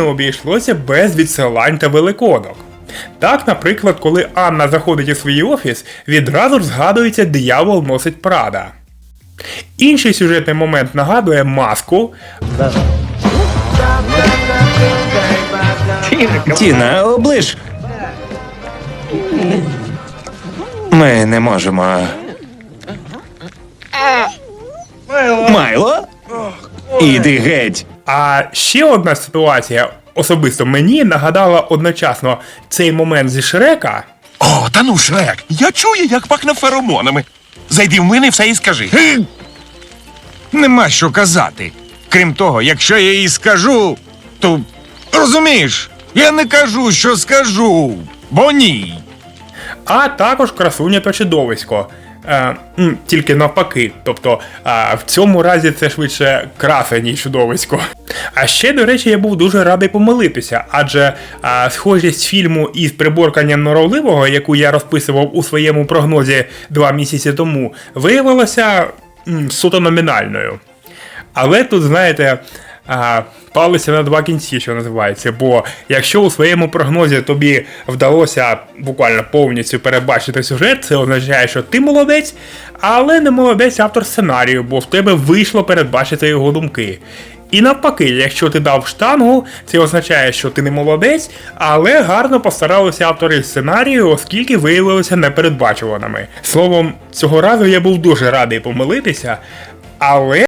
не обійшлося без відсилань та великодок. Так, наприклад, коли Анна заходить у свій офіс, відразу ж згадується диявол носить Прада. Інший сюжетний момент нагадує маску, Тіна, оближ. Ми не можемо. Майло? Іди геть. А ще одна ситуація особисто мені нагадала одночасно цей момент зі Шрека. О, та ну Шрек, я чую, як пахне феромонами. Зайди в мене все і скажи. Нема що казати. Крім того, якщо я їй скажу, то розумієш, я не кажу, що скажу, бо ні. а також красуня та чудовисько. Е, тільки навпаки, тобто е, в цьому разі це швидше краса, ніж чудовисько. А ще, до речі, я був дуже радий помилитися, адже е, схожість фільму із приборканням норовливого, яку я розписував у своєму прогнозі два місяці тому, виявилася суто номінальною. Але тут, знаєте, а, на два кінці, що називається. Бо якщо у своєму прогнозі тобі вдалося буквально повністю перебачити сюжет, це означає, що ти молодець, але не молодець автор сценарію, бо в тебе вийшло передбачити його думки. І навпаки, якщо ти дав штангу, це означає, що ти не молодець, але гарно постаралися автори сценарію, оскільки виявилися непередбачуваними. Словом, цього разу я був дуже радий помилитися, але